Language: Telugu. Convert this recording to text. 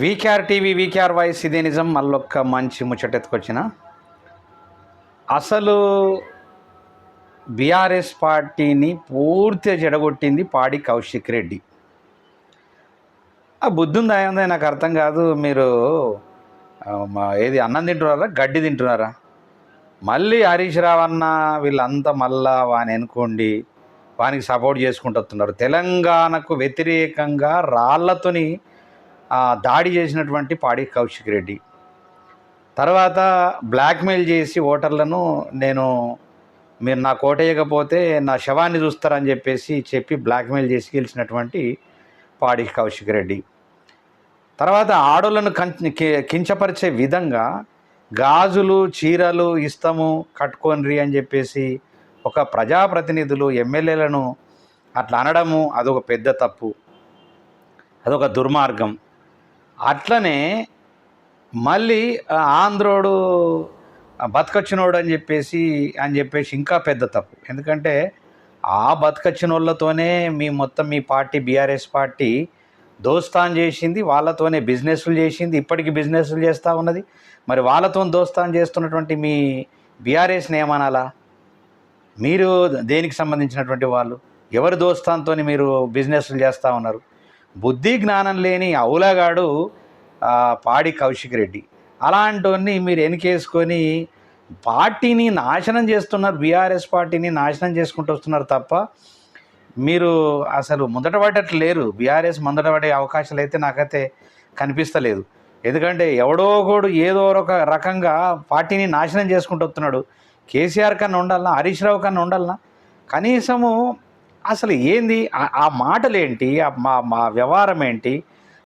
వీకేఆర్ టీవీ వీకేఆర్ వాయిస్ ఇదే నిజం. మళ్ళొక్క మంచి ముచ్చటెత్తుకొచ్చిన. అసలు బీఆర్ఎస్ పార్టీని పూర్తిగా జడగొట్టింది పాడి కౌశిక్ రెడ్డి. ఆ బుద్ధి ఉందా ఏందో నాకు అర్థం కాదు. మీరు ఏది అన్నం తింటున్నారా? గడ్డి తింటున్నారా? మళ్ళీ హరీష్ రావు అన్న వీళ్ళంతా మళ్ళా వాని అనుకోండి వానికి సపోర్ట్ చేసుకుంటున్నారు తెలంగాణకు వ్యతిరేకంగా రాళ్ళతోని దాడి చేసినటువంటి పాడి కౌశిక్ రెడ్డి. తర్వాత బ్లాక్మెయిల్ చేసి ఓటర్లను నేను మీరు నా కోటేయకపోతే నా శవాన్ని చూస్తారని చెప్పేసి చెప్పి బ్లాక్మెయిల్ చేసి గెలిచినటువంటి పాడి కౌశిక్ రెడ్డి. తర్వాత ఆడోళ్ళను కం కించపరిచే విధంగా గాజులు చీరలు ఇస్తాము కట్టుకోనరి అని చెప్పేసి ఒక ప్రజాప్రతినిధులు ఎమ్మెల్యేలను అట్లా అనడము అదొక పెద్ద తప్పు. అదొక దుర్మార్గం. అట్లనే మళ్ళీ ఆంధ్రోడు బతకచ్చినోడు అని చెప్పేసి అని చెప్పేసి ఇంకా పెద్ద తప్పు. ఎందుకంటే ఆ బతకచ్చిన వాళ్ళతోనే మీ మొత్తం మీ పార్టీ బీఆర్ఎస్ పార్టీ దోస్తాన్ చేసింది వాళ్ళతోనే బిజినెస్లు చేసింది ఇప్పటికీ బిజినెస్లు చేస్తూ ఉన్నది. మరి వాళ్ళతో దోస్తాన్ చేస్తున్నటువంటి మీ బీఆర్ఎస్ని ఏమనాలా మీరు దేనికి సంబంధించినటువంటి వాళ్ళు? ఎవరి దోస్తాంతో మీరు బిజినెస్లు చేస్తూ ఉన్నారు? బుద్ధి జ్ఞానం లేని అవులగాడు పాడి కౌశిక్ రెడ్డి. అలాంటివన్నీ మీరు వెనకేసుకొని పార్టీని నాశనం చేస్తున్నారు బీఆర్ఎస్ పార్టీని నాశనం చేసుకుంటూ వస్తున్నారు తప్ప మీరు అసలు ముందట పడేటట్లు లేరు. బీఆర్ఎస్ ముందట పడే అవకాశాలు అయితే నాకైతే కనిపిస్తలేదు. ఎందుకంటే ఎవడో కూడా ఏదో ఒక రకంగా పార్టీని నాశనం చేసుకుంటూ వస్తున్నాడు. కేసీఆర్ కన్నా ఉండాలనా హరీష్ రావు కన్నా ఉండాలనా? కనీసము అసలు ఏంది? ఆ- మాటలేంటి? మా మా వ్యవహారం ఏంటి?